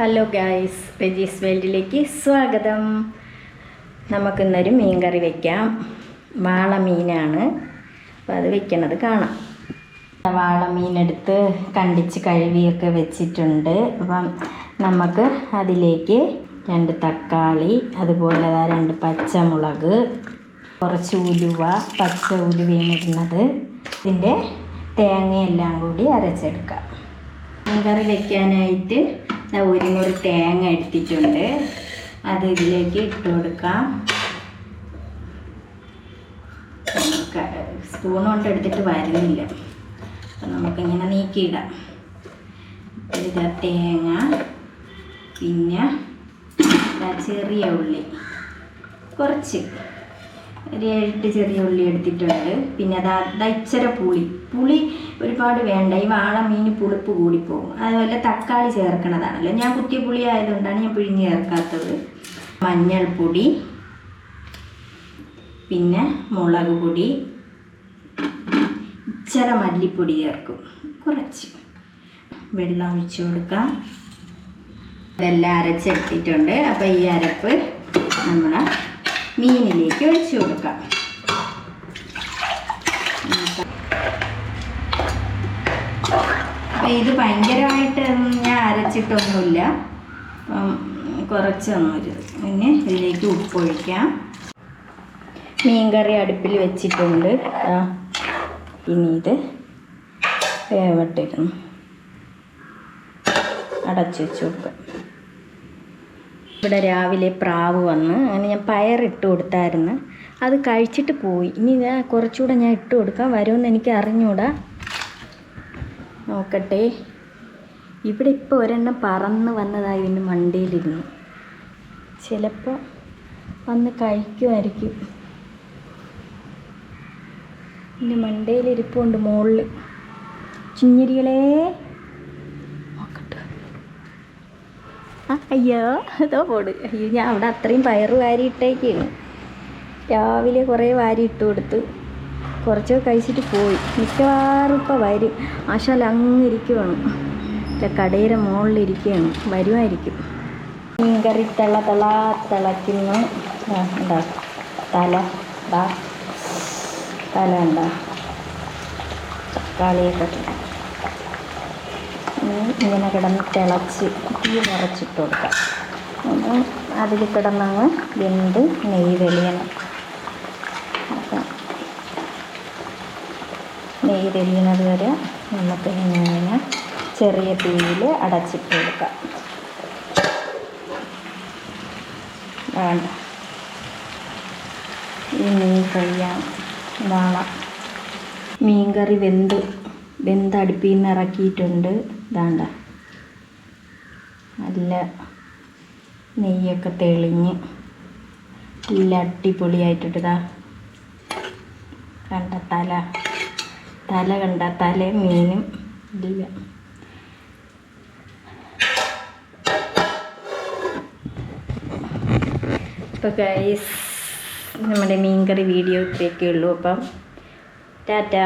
Hello guys veggies വേൾഡിലേക്ക് സ്വാഗതം. നമുക്കിന്നൊരു മീൻ കറി വയ്ക്കാം വാളമീനാണ്. അപ്പോൾ അത് വെക്കണത് കാണാം. വാള മീനെടുത്ത് കണ്ടിച്ച് കഴുകിയൊക്കെ വെച്ചിട്ടുണ്ട്. അപ്പം നമുക്ക് അതിലേക്ക് രണ്ട് തക്കാളി അതുപോലെ രണ്ട് പച്ചമുളക് കുറച്ച് ഉലുവ പച്ച ഉലുവയും ഇടുന്നത്. ഇതിന്റെ തേങ്ങയെല്ലാം കൂടി അരച്ചെടുക്കാം. മീൻകറി വെക്കാനായിട്ട് ദാ ഒരു മുറി തേങ്ങ എടുത്തിട്ടുണ്ട്. അത് ഇതിലേക്ക് ഇട്ട് കൊടുക്കാം. സ്പൂൺ കൊണ്ട് എടുത്തിട്ട് വരുന്നില്ല. അപ്പം നമുക്കിങ്ങനെ നീക്കിയിടാം. ഇതാ തേങ്ങ പിന്നെ ചെറിയ ഉള്ളി. കുറച്ച്. ഒരു ഏഴെട്ട് ചെറിയ ഉള്ളി എടുത്തിട്ടുണ്ട്. പിന്നെ അതാ ദാ ഇച്ചിര പുളി. പുളി ഒരുപാട് വേണ്ട. ഈ വാള മീൻ പുളിപ്പ് കൂടിപ്പോകും. അതുപോലെ തക്കാളി ചേർക്കണതാണല്ലോ. ഞാൻ കുത്തിയ പുളി ആയതുകൊണ്ടാണ് ഞാൻ പിഴിഞ്ഞ് ചേർക്കാത്തത്. മഞ്ഞൾപ്പൊടി. പിന്നെ മുളക് പൊടി. ഇച്ചിര മല്ലിപ്പൊടി ചേർക്കും. കുറച്ച്. വെള്ളം ഒഴിച്ചു കൊടുക്കാം. ഇതെല്ലാം അരച്ചെടുത്തിട്ടുണ്ട്. അപ്പോൾ ഈ അരപ്പ് നമ്മൾ മീനിലേക്ക് ഒഴിച്ചു കൊടുക്കാം. അപ്പം ഇത് ഭയങ്കരമായിട്ട് ഞാൻ അരച്ചിട്ടൊന്നുമില്ല. അപ്പം കുറച്ചൊന്നും ഒരു പിന്നെ ഇതിലേക്ക് ഉപ്പൊഴിക്കാം മീൻകറി അടുപ്പിൽ വെച്ചിട്ടുണ്ട്. ഇനി ഇത് വേവട്ടിരുന്നു അടച്ചു വെച്ച് കൊടുക്കാം. ഇവിടെ രാവിലെ പ്രാവ് വന്ന്. അങ്ങനെ ഞാൻ പയറിട്ട് കൊടുത്തായിരുന്നു. അത് കഴിച്ചിട്ട് പോയി. ഇനി ഞാൻ കുറച്ചുകൂടെ ഞാൻ ഇട്ട് കൊടുക്കാം. വരുമെന്ന് എനിക്ക് അറിഞ്ഞൂടാ. നോക്കട്ടെ. ഇവിടെ ഇപ്പോൾ ഒരെണ്ണം പറന്ന് വന്നതായി ഇതിന്റെ മണ്ടിയിലിരുന്നു ചിലപ്പോൾ വന്ന് കഴിക്കുമായിരിക്കും. ഇതിന്റെ മണ്ടയിലിരിപ്പുണ്ട് മുകളിൽ ചിഞ്ഞിരികളെ നോക്കട്ടെ അയ്യോ അതോ പോട്. അയ്യോ ഞാൻ അവിടെ അത്രയും പയറ് വാരി ഇട്ടേക്കാണ് രാവിലെ കുറേ വാരി ഇട്ട് കൊടുത്തു. കുറച്ചൊക്കെ കഴിച്ചിട്ട് പോയി. മിക്കവാറും ഇപ്പോൾ വരും. ഇരിക്കുവാണ്. ഇല്ല കടയുടെ മുകളിലിരിക്കുകയാണ് വരുമായിരിക്കും മീൻകറി തിള തിള തിളയ്ക്കുന്നു. എന്താ തല തല ഉണ്ടാ തക്കാളിയൊക്കെ ഇങ്ങനെ കിടന്ന് തിളച്ച് തീ നിറച്ചിട്ട് കൊടുക്കാം. അതിൽ കിടന്നങ്ങ് വെന്ത് നെയ്യ് വെളിയണം. അപ്പം നെയ്യ് വെളിയണത് വരെ നമുക്ക് ഇങ്ങനെ ചെറിയ തീയിൽ അടച്ചിട്ട് കൊടുക്കാം. വേണ്ട. ഈ മീൻ കഴിയാം ഇതാണ് മീൻകറി വെന്ത് വെന്ത് അടുപ്പിൽ നിന്ന് ഇറക്കിയിട്ടുണ്ട്. ഇതാണ്ട നല്ല നെയ്യൊക്കെ തെളിഞ്ഞ് നല്ല അടിപൊളിയായിട്ടിട്ടതാ കണ്ട തല. തല കണ്ട തല മീനും ഇല്ല ഇപ്പോൾ ഗൈസ് നമ്മുടെ മീൻകറി വീഡിയോ ഇത്രയൊക്കെ ഉള്ളൂ. അപ്പം ടാറ്റാ.